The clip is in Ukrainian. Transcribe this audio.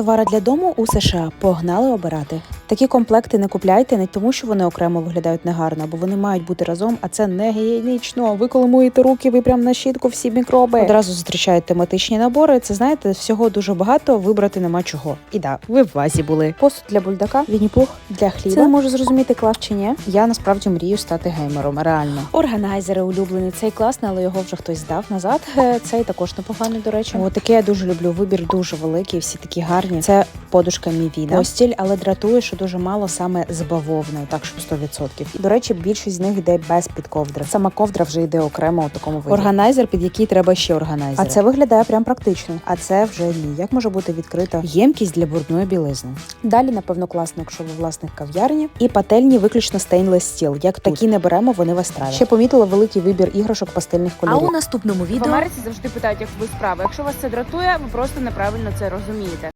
Товари для дому у США погнали обирати. Такі комплекти не купляйте не тому, що вони окремо виглядають негарно, бо вони мають бути разом, а це не гігієнічно. Ви коли миєте руки, ви прям на щітку всі мікроби. Одразу зустрічають тематичні набори. Це знаєте, всього дуже багато, вибрати нема чого. І да, ви в вазі були. Посуд для бульдака, вінні-пух для хліба. Це можу зрозуміти клас чи ні. Я насправді мрію стати геймером. Реально. Органайзери улюблений. Цей класний, але його вже хтось здав назад. Е, Цей також непоганий, до речі. О, таке я дуже люблю. Вибір дуже великий, всі такі гарні. Це подушка Мівіна. Постіль, але дратує, що дуже мало саме з бавовною, так щоб 100%. І, до речі, більшість з них йде без підковдри. Сама ковдра вже йде окремо у такому виді. Органайзер, під який треба ще органайзер. А це виглядає прям практично. А це вже ні. Як може бути відкрита ємкість для брудної білизни? Далі, напевно, класно, якщо ви власник кав'ярні. І пательні виключно стейнлес стіл. Як такі не беремо, вони вас травять. Ще помітила великий вибір іграшок пастельних А у наступному В відео Америці завжди питають, як ви справи. Якщо вас це дратує, ви просто неправильно це розумієте.